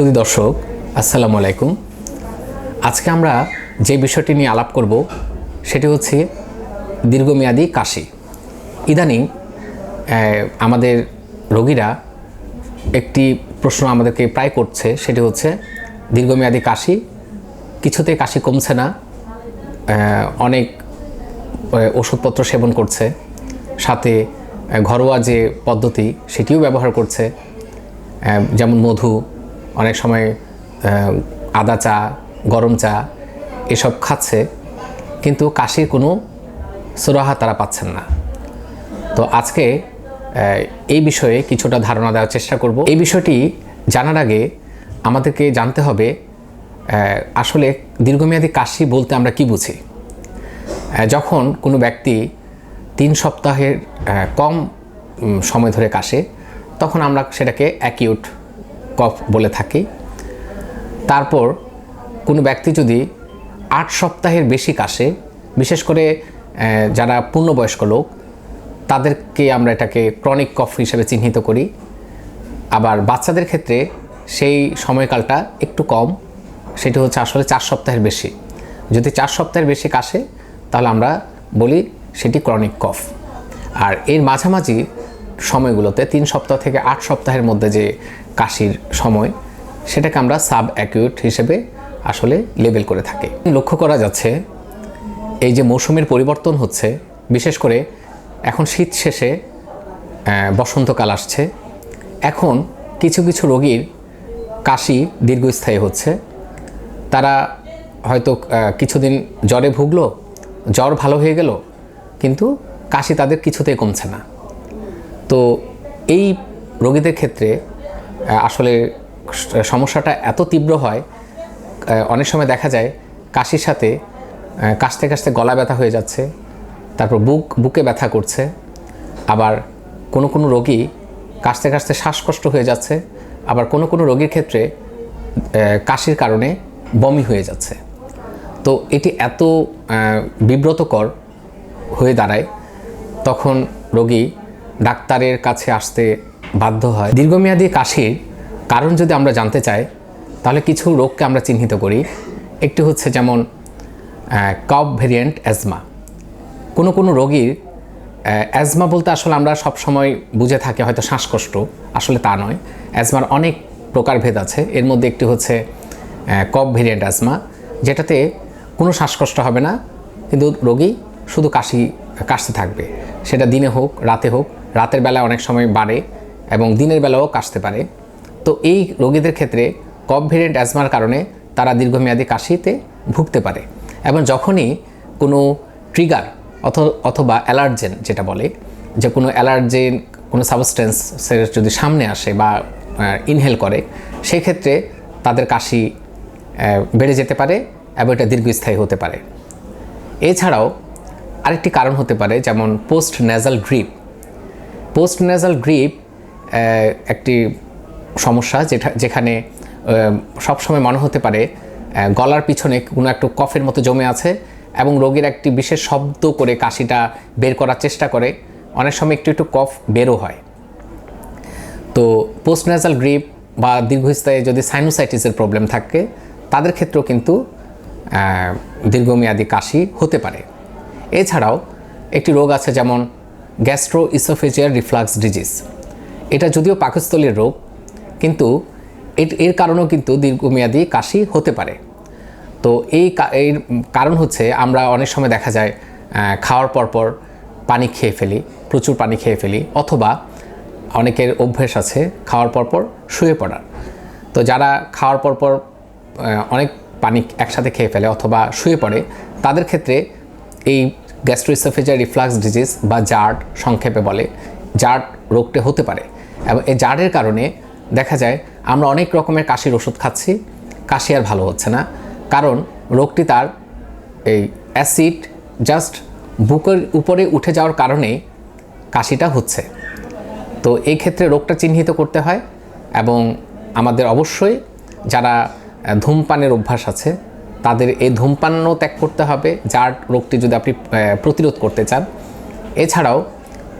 সুদী দর্শক, আসসালামু আলাইকুম। আজকে আমরা যে বিষয়টি নিয়ে আলাপ করব, সেটি হচ্ছে দীর্ঘমেয়াদী কাশি। ইদানিং আমাদের রোগীরা একটি প্রশ্ন আমাদেরকে প্রায় করছে, সেটি হচ্ছে, দীর্ঘমেয়াদী কাশি কিছুতে কাশি কমছে না অনেক ওষুধপত্র সেবন করছে, সাথে ঘরোয়া যে পদ্ধতি, সেটিও ব্যবহার করছে যেমন মধু অনেক সময় আদা চা, গরম চা এসব খাচ্ছে, কিন্তু কাশির কোনো সুরাহা তারা পাচ্ছেন না। তো আজকে এই বিষয়ে কিছুটা ধারণা দেওয়ার চেষ্টা করব। এই বিষয়টি জানার আগে আমাদেরকে জানতে হবে আসলে দীর্ঘমেয়াদী কাশি বলতে আমরা কি বুঝি? যখন কোনো ব্যক্তি তিন সপ্তাহের কম সময় ধরে কাশে, তখন আমরা সেটাকে অ্যাকিউট কফ বলে থাকি। তারপর কোনো ব্যক্তি যদি আট সপ্তাহের বেশি কাশে, বিশেষ করে যারা পূর্ণবয়স্ক লোক, তাদেরকে আমরা এটাকে ক্রনিক কফ হিসেবে চিহ্নিত করি। আবার বাচ্চাদের ক্ষেত্রে সেই সময়কালটা একটু কম, সেটি হচ্ছে আসলে চার সপ্তাহের বেশি। যদি চার সপ্তাহের বেশি কাশে, তাহলে আমরা বলি সেটি ক্রনিক কফ। আর এর মাঝামাঝি সময়গুলোতে তিন সপ্তাহ থেকে আট সপ্তাহের মধ্যে যে কাশির সময় সেটাকে আমরা সাব অ্যাকিউট হিসেবে আসলে লেবেল করে থাকি। লক্ষ্য করা যাচ্ছে এই যে মৌসুমের পরিবর্তন হচ্ছে, বিশেষ করে এখন শীত শেষে বসন্তকাল আসছে। এখন কিছু কিছু রোগীর কাশি দীর্ঘস্থায়ী হচ্ছে। তারা হয়তো কিছুদিন জ্বরে ভুগলো, জ্বর ভালো হয়ে গেল, কিন্তু কাশি তাদের কিছুতেই কমছে না। তো এই রোগীদের ক্ষেত্রে আসলে সমস্যাটা এত তীব্র হয় অনেক সময় দেখা যায় কাশির সাথে কাশতে কাশতে গলা ব্যথা হয়ে যাচ্ছে, তারপর বুক, বুকে ব্যথা করছে, আবার কোনো কোনো রোগী কাশতে কাশতে শ্বাসকষ্ট হয়ে যাচ্ছে, আবার কোনো কোনো রোগীর ক্ষেত্রে কাশির কারণে বমি হয়ে যাচ্ছে। তো এটি এত বিব্রতকর হয়ে দাঁড়ায়, তখন রোগী ডাক্তারের কাছে আসতে বাধ্য হয়। দীর্ঘমেয়াদী কাশির কারণ যদি আমরা জানতে চাই, তাহলে কিছু রোগকে আমরা চিহ্নিত করি। একটি হচ্ছে যেমন কপ ভেরিয়েন্ট অ্যাজমা। কোনো কোনো রোগীর অ্যাজমা বলতে আসলে আমরা সব সময় বুঝে থাকি, হয়তো শ্বাসকষ্ট। আসলে তা নয়। অ্যাজমার অনেক প্রকারভেদ আছে। এর মধ্যে একটি হচ্ছে কপ ভেরিয়েন্ট অ্যাজমা, যেটাতে কোনো শ্বাসকষ্ট হবে না, কিন্তু রোগী শুধু কাশি, কাশতে থাকবে। সেটা দিনে হোক, রাতে হোক। রাতের বেলা অনেক সময় বাড়ে। এবং দিনের বেলাও কাশতে পারে। তো এই রোগীদের ক্ষেত্রে কপ ভেরিয়েন্ট অ্যাজমার কারণে তারা দীর্ঘমেয়াদী কাশিতে ভুগতে পারে এবং যখনই কোনো ট্রিগার অথবা অ্যালার্জেন যেটা বলে, যে কোনো অ্যালার্জেন, কোনো সাবস্টেন্সের যদি সামনে আসে বা ইনহেল করে সেই ক্ষেত্রে তাদের কাশি বেড়ে যেতে পারে এবং এটা দীর্ঘস্থায়ী হতে পারে। এছাড়াও আরেকটি কারণ হতে পারে যেমন post nasal drip post nasal drip একটি সমস্যা যেটা, যেখানে সবসময় মনে হতে পারে গলার পিছনে কোনো একটু কফের মতো জমে আছে এবং রোগীর একটি বিশেষ শব্দ করে কাশিটা বের করার চেষ্টা করে। অনেক সময় একটু একটু কফ বেরও হয়। তো পোস্ট ন্যাজাল গ্রিপ বা দীর্ঘস্থায়ী যদি সাইনোসাইটিসের প্রবলেম থাকে, তাদের ক্ষেত্রেও কিন্তু দীর্ঘমেয়াদী কাশি হতে পারে। এছাড়াও একটি রোগ আছে যেমন গ্যাস্ট্রো ইসোফেজিয়ার রিফ্লাক্স ডিজিজ এটা যদিও পাকস্থলীর রোগ, কিন্তু এর- কারণেও কিন্তু দীর্ঘমেয়াদী কাশি হতে পারে। তো এই এর কারণ হচ্ছে আমরা অনেক সময় দেখা যায় খাওয়ার পরপর পানি খেয়ে ফেলি, প্রচুর পানি খেয়ে ফেলি, অথবা অনেকের অভ্যেস আছে খাওয়ার পরপর শুয়ে পড়ার। তো যারা খাওয়ার পরপর অনেক পানি একসাথে খেয়ে ফেলে অথবা শুয়ে পড়ে, তাদের ক্ষেত্রে এই গ্যাস্ট্রোইসোফেজিয়ার রিফ্লাক্স ডিজিজ বা জার্ড সংক্ষেপে বলে, জার্ড রোগটি হতে পারে। এবং এই জার্ডের কারণে দেখা যায় আমরা অনেক রকমের কাশির ওষুধ খাচ্ছি, কাশি আর ভালো হচ্ছে না। কারণ রোগটি তার এই অ্যাসিড জাস্ট বুকের উপরে উঠে যাওয়ার কারণে কাশিটা হচ্ছে। তো এই ক্ষেত্রে রোগটা চিহ্নিত করতে হয় এবং আমাদের অবশ্যই যারা ধূমপানের অভ্যাস আছে, তাদের এই ধূমপানও ত্যাগ করতে হবে। যার রোগটি যদি আপনি প্রতিরোধ করতে চান। এছাড়াও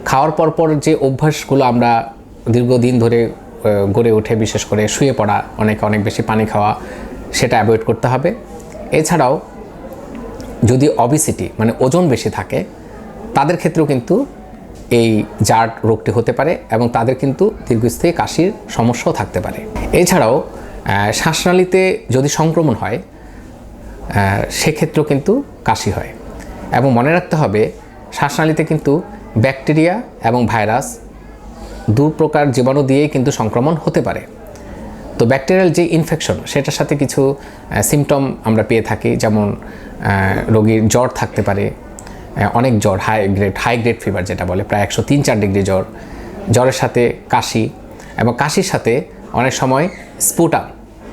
খাওয়ার পরপর যে অভ্যাসগুলো আমরা দীর্ঘদিন ধরে গড়ে ওঠে, বিশেষ করে শুয়ে পড়া, অনেক অনেক বেশি পানি খাওয়া, সেটা অ্যাভয়েড করতে হবে। এছাড়াও, যদি অবিসিটি মানে ওজন বেশি থাকে, তাদের ক্ষেত্রেও কিন্তু এই জার্ট রোগটি হতে পারে এবং তাদের কিন্তু দীর্ঘস্থায়ী কাশির সমস্যাও থাকতে পারে। এছাড়াও শ্বাসনালীতে যদি সংক্রমণ হয় সেক্ষেত্রেও কিন্তু কাশি হয়। এবং মনে রাখতে হবে, শ্বাসনালীতে কিন্তু ব্যাকটেরিয়া এবং ভাইরাস দু প্রকার জীবাণু দিয়েই কিন্তু সংক্রমণ হতে পারে। তো ব্যাকটেরিয়াল যে ইনফেকশন সেটার সাথে কিছু সিমটম আমরা পেয়ে থাকি, যেমন রোগীর জ্বর থাকতে পারে অনেক জ্বর high grade high grade fever যেটা বলে, প্রায় একশো তিন চার ডিগ্রি জ্বর, জ্বরের সাথে কাশি, এবং কাশির সাথে অনেক সময় স্পুটাম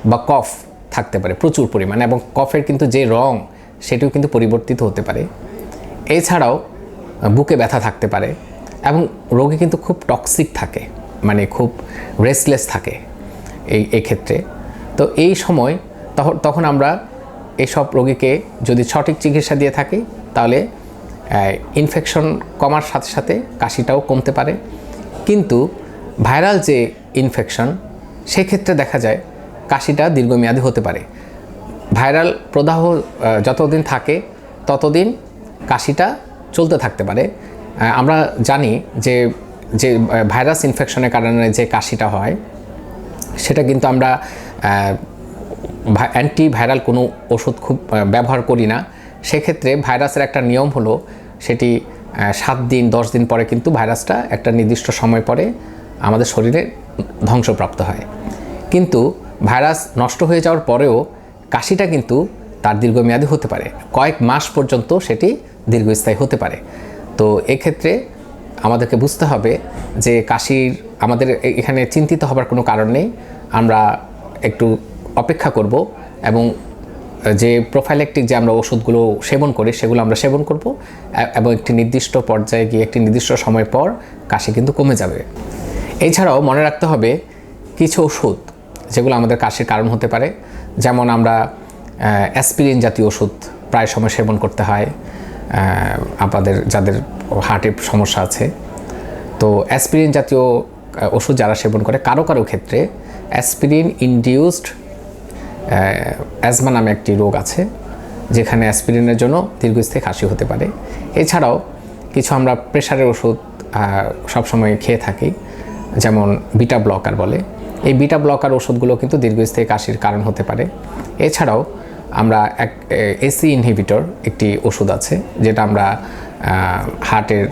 বা কফ থাকতে পারে, প্রচুর পরিমাণে, এবং কফের কিন্তু যে রং, সেটিও কিন্তু পরিবর্তিত হতে পারে। এছাড়াও, বুকে ব্যথা থাকতে পারে এবং রোগী কিন্তু খুব টক্সিক থাকে মানে খুব রেস্টলেস থাকে এই এই ক্ষেত্রে। তো এই সময় তখন তখন আমরা এসব রোগীকে যদি সঠিক চিকিৎসা দিয়ে থাকি, তাহলে ইনফেকশন কমার সাথে সাথে কাশিটাও কমতে পারে। কিন্তু ভাইরাল যে ইনফেকশন সেক্ষেত্রে দেখা যায় কাশিটা দীর্ঘমেয়াদী হতে পারে। ভাইরাল প্রদাহ যতদিন থাকে, ততদিন কাশিটা চলতে থাকতে পারে। আমরা জানি যে যে ভাইরাস ইনফেকশনের কারণে যে কাশিটা হয়, সেটা কিন্তু আমরা অ্যান্টি ভাইরাল কোনো ওষুধ খুব ব্যবহার করি না। সেক্ষেত্রে ভাইরাসের একটা নিয়ম হলো, সেটি সাত দিন, দশ দিন পরে কিন্তু ভাইরাসটা একটা নির্দিষ্ট সময় পরে আমাদের শরীরে ধ্বংসপ্রাপ্ত হয়। কিন্তু ভাইরাস নষ্ট হয়ে যাওয়ার পরেও কাশিটা কিন্তু তার দীর্ঘমেয়াদী হতে পারে। কয়েক মাস পর্যন্ত সেটি দীর্ঘস্থায়ী হতে পারে। তো এক্ষেত্রে আমাদেরকে বুঝতে হবে যে কাশির, আমাদের এখানে চিন্তিত হবার কোনো কারণ নেই। আমরা একটু অপেক্ষা করব এবং যে প্রোফাইলেকটিক যে আমরা ওষুধগুলো সেবন করি, সেগুলো আমরা সেবন করব। এবং একটি নির্দিষ্ট পর্যায়ে গিয়ে, একটি নির্দিষ্ট সময় পর কাশি কিন্তু কমে যাবে। এছাড়াও মনে রাখতে হবে, কিছু ওষুধ যেগুলো আমাদের কাশির কারণ হতে পারে, যেমন আমরা অ্যাসপিরিন জাতীয় ওষুধ প্রায় সময় সেবন করতে হয়। আহ, আমাদের যাদের হার্টের সমস্যা আছে। তো অ্যাসপিরিন জাতীয় ওষুধ যারা সেবন করে কারও কারও ক্ষেত্রে অ্যাসপিরিন ইনডিউসড অ্যাজমা নামে একটি রোগ আছে যেখানে অ্যাসপিরিনের জন্য দীর্ঘস্থায়ী কাশি হতে পারে। এছাড়াও কিছু আমরা প্রেশারের ওষুধ সবসময় খেয়ে থাকি যেমন বিটা ব্লকার বলে। এই বিটা ব্লকার ওষুধগুলো কিন্তু দীর্ঘস্থায়ী কাশির কারণ হতে পারে। এছাড়াও আমরা এক এসি ইনহিবিটর একটি ওষুধ আছে, যেটা আমরা হার্টের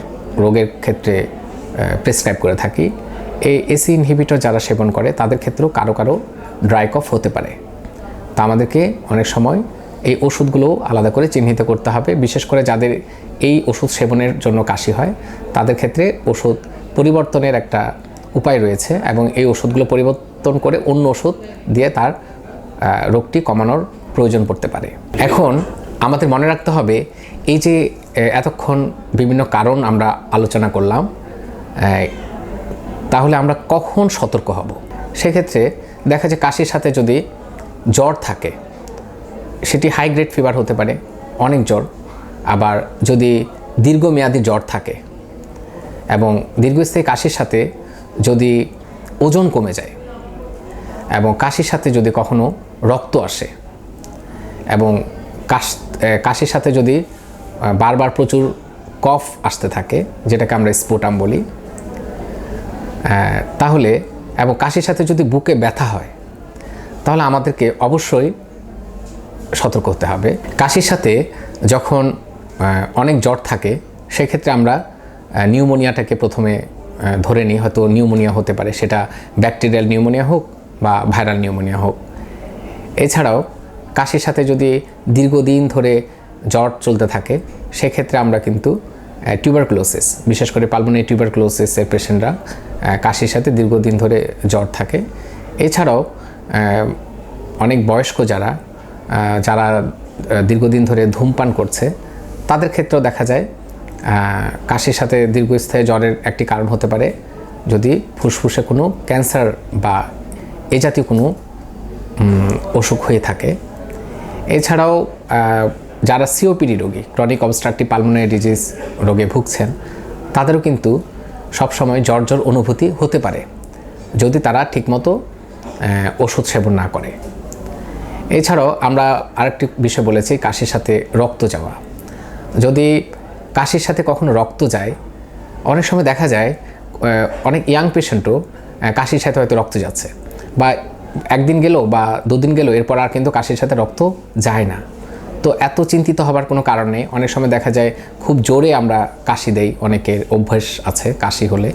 রোগের ক্ষেত্রে প্রেসক্রাইব করে থাকি। এই এসি ইনহিবিটর যারা সেবন করে, তাদের ক্ষেত্রেও কারও কারও ড্রাই কফ হতে পারে। তা আমাদেরকে অনেক সময় এই ওষুধগুলো আলাদা করে চিহ্নিত করতে হবে। বিশেষ করে যাদের এই ওষুধ সেবনের জন্য কাশি হয়, তাদের ক্ষেত্রে ওষুধ পরিবর্তনের একটা উপায় রয়েছে এবং এই ওষুধগুলো পরিবর্তন করে অন্য ওষুধ দিয়ে তার রোগটি কমানোর প্রয়োজন পড়তে পারে। এখন আমাদের মনে রাখতে হবে, এই যে এতক্ষণ বিভিন্ন কারণ আমরা আলোচনা করলাম তাহলে আমরা কখন সতর্ক হব? সেক্ষেত্রে দেখা যায় কাশির সাথে যদি জ্বর থাকে, সেটি হাই গ্রেড ফিভার হতে পারে, অনেক জ্বর। আবার যদি দীর্ঘমেয়াদী জ্বর থাকে এবং দীর্ঘস্থায়ী কাশির সাথে যদি ওজন কমে যায় এবং কাশির সাথে যদি কখনো রক্ত আসে এবং কাশ কাশির সাথে যদি বারবার প্রচুর কফ আসতে থাকে, যেটাকে আমরা স্পোটাম বলি তাহলে, এবং কাশির সাথে যদি বুকে ব্যথা হয়, তাহলে আমাদেরকে অবশ্যই সতর্ক হতে হবে। কাশির সাথে যখন অনেক জ্বর থাকে, সেক্ষেত্রে আমরা নিউমোনিয়াটাকে প্রথমে ধরে নিই, হয়তো নিউমোনিয়া হতে পারে, সেটা ব্যাকটেরিয়াল নিউমোনিয়া হোক বা ভাইরাল নিউমোনিয়া হোক। এছাড়াও কাশির সাথে যদি দীর্ঘদিন ধরে জ্বর চলতে থাকে, সেক্ষেত্রে আমরা কিন্তু টিউবারক্লোসিস বিশেষ করে পালমোনারি টিউবারক্লোসিসের পেশেন্টরা কাশির সাথে দীর্ঘদিন ধরে জ্বর থাকে। এছাড়াও অনেক বয়স্ক যারা যারা দীর্ঘদিন ধরে ধূমপান করছে, তাদের ক্ষেত্রেও দেখা যায় কাশির সাথে দীর্ঘস্থায়ী জ্বরের একটি কারণ হতে পারে। যদি ফুসফুসে কোনো ক্যান্সার বা এ জাতীয় কোনো অসুখ হয়ে থাকে এছাড়াও যারা সিওপিডি রোগী ক্রনিক অবস্ট্রাকটিভ পালমোনারি ডিজিজ রোগে ভুগছেন, তাদেরও কিন্তু সবসময় জ্বর জ্বর অনুভূতি হতে পারে, যদি তারা ঠিকমতো ওষুধ সেবন না করে। এছাড়াও আমরা আরেকটি বিষয় বলেছি, কাশির সাথে রক্ত যাওয়া। যদি কাশির সাথে কখনো রক্ত যায়, অনেক সময় দেখা যায় অনেক ইয়াং পেশেন্টও কাশির সাথে হয়তো রক্ত যাচ্ছে বা একদিন গেল বা দুদিন গেল, এরপর আর কিন্তু কাশির সাথে রক্ত যায় না। তো এত চিন্তিত হবার কোনো কারণ নেই। অনেক সময় দেখা যায় খুব জোরে আমরা কাশি দেই, অনেকের অভ্যাস আছে কাশি হলে।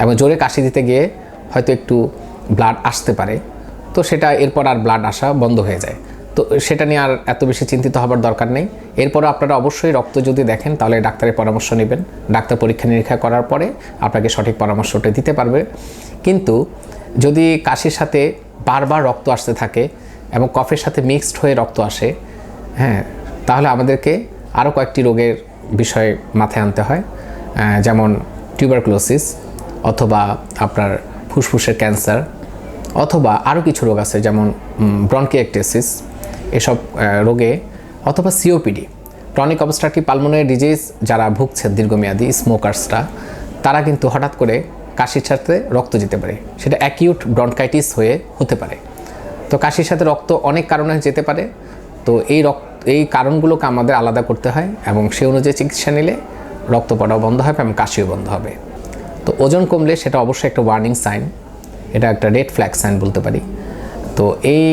এবং জোরে কাশি দিতে গিয়ে হয়তো একটু ব্লাড আসতে পারে। তো সেটা এরপর আর ব্লাড আসা বন্ধ হয়ে যায়। তো সেটা নিয়ে আর এত বেশি চিন্তিত হবার দরকার নেই। এরপরও আপনারা অবশ্যই রক্ত যদি দেখেন, তাহলে ডাক্তারের পরামর্শ নেবেন। ডাক্তার পরীক্ষা নিরীক্ষা করার পরে আপনাকে সঠিক পরামর্শটা দিতে পারবে। কিন্তু যদি কাশির সাথে বারবার রক্ত আসতে থাকে এবং কফের সাথে মিক্সড হয়ে রক্ত আসে হ্যাঁ তাহলে আমাদেরকে আরও কয়েকটি রোগের বিষয়ে মাথায় আনতে হয় যেমন টিউবারকুলোসিস অথবা আপনার ফুসফুসের ক্যান্সার অথবা আরও কিছু রোগ আছে যেমন ব্রনকিয়েকটেসিস এসব রোগে অথবা COPD chronic obstructive pulmonary disease যারা ভুগছে দীর্ঘমেয়াদী স্মোকার্সরা তারা কিন্তু হঠাৎ করে কাশির সাথে রক্ত যেতে পারে। সেটা অ্যাকিউট ব্রনকাইটিস হয়ে হতে পারে। তো কাশির সাথে রক্ত অনেক কারণে যেতে পারে। তো এই রক্ত, এই কারণগুলোকে আমাদের আলাদা করতে হয় এবং সে অনুযায়ী চিকিৎসা নিলে রক্ত পড়াও বন্ধ হবে এবং কাশিও বন্ধ হবে। তো ওজন কমলে সেটা অবশ্যই একটা ওয়ার্নিং সাইন এটা একটা রেড ফ্ল্যাগ সাইন বলতে পারি। তো এই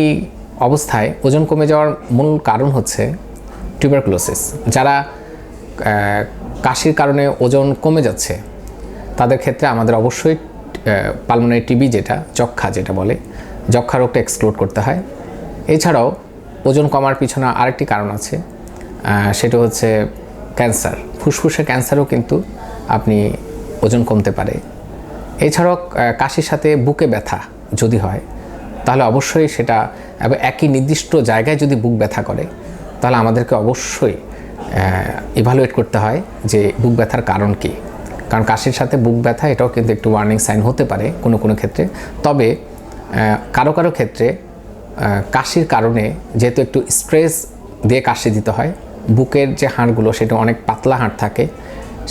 অবস্থায় ওজন কমে যাওয়ার মূল কারণ হচ্ছে টিউবারকুলোসিস যারা কাশির কারণে ওজন কমে যাচ্ছে তাদের ক্ষেত্রে আমাদের অবশ্যই পালমোনারি টিবি যেটা যক্ষা যেটা বলে যক্ষা রোগটা এক্সক্লুড করতে হয়। এছাড়াও ওজন কমার পিছনে আরেকটি কারণ আছে সেটা হচ্ছে ক্যান্সার ফুসফুসের ক্যান্সারও কিন্তু আপনি ওজন কমতে পারে। এছাড়াও কাশির সাথে বুকে ব্যথা যদি হয়, তাহলে অবশ্যই সেটা, এবং, একই নির্দিষ্ট জায়গায় যদি বুক ব্যথা করে, তাহলে আমাদেরকে অবশ্যই ইভালুয়েট করতে হয় যে বুক ব্যথার কারণ কী। কারণ কাশির সাথে বুক ব্যথা, এটাও কিন্তু একটু ওয়ার্নিং সাইন হতে পারে কোনো কোনো ক্ষেত্রে। তবে কারও কারও ক্ষেত্রে কাশির কারণে যেহেতু একটু স্ট্রেস দিয়ে কাশি দিতে হয়, বুকের যে হাড়গুলো সেটা অনেক পাতলা হাড় থাকে,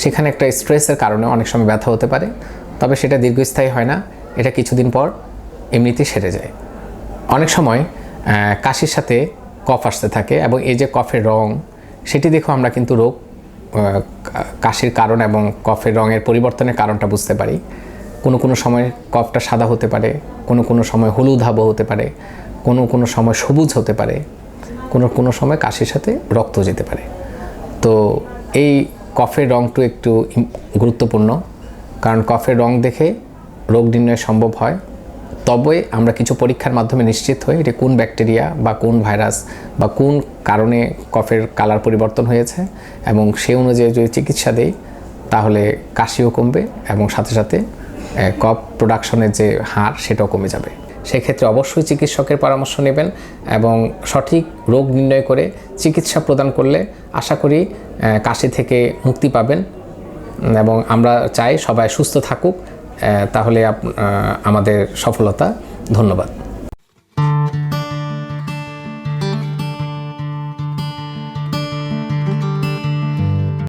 সেখানে একটা স্ট্রেসের কারণে অনেক সময় ব্যথা হতে পারে। তবে সেটা দীর্ঘস্থায়ী হয় না, এটা কিছুদিন পর এমনিতেই সেরে যায়। অনেক সময় কাশির সাথে কফ আসতে থাকে এবং এই যে কফের রং, সেটি দেখেও আমরা কিন্তু রোগ কাশির কারণ এবং কফের রঙের পরিবর্তনের কারণটা বুঝতে পারি। কোনো কোনো সময় কফটা সাদা হতে পারে, কোনো কোনো সময় হলুদ হাব হতে পারে, কোনো কোনো সময় সবুজ হতে পারে, কোনো কোনো সময় কাশির সাথে রক্ত যেতে পারে। তো এই কফের রংটা একটু গুরুত্বপূর্ণ, কারণ কফের রং দেখে রোগ নির্ণয় সম্ভব হয়। তবে আমরা কিছু পরীক্ষার মাধ্যমে নিশ্চিত হই এটি কোন ব্যাকটেরিয়া বা কোন ভাইরাস বা কোন কারণে কফের কালার পরিবর্তন হয়েছে এবং সেই অনুযায়ী যদি চিকিৎসা দেই, তাহলে কাশিও কমবে এবং সাথে সাথে কফ প্রোডাকশনের যে হার, সেটাও কমে যাবে। সেক্ষেত্রে অবশ্যই চিকিৎসকের পরামর্শ নেবেন এবং সঠিক রোগ নির্ণয় করে চিকিৎসা প্রদান করলে আশা করি কাশি থেকে মুক্তি পাবেন। এবং আমরা চাই সবাই সুস্থ থাকুক তাহলে আমাদের সফলতা ধন্যবাদ।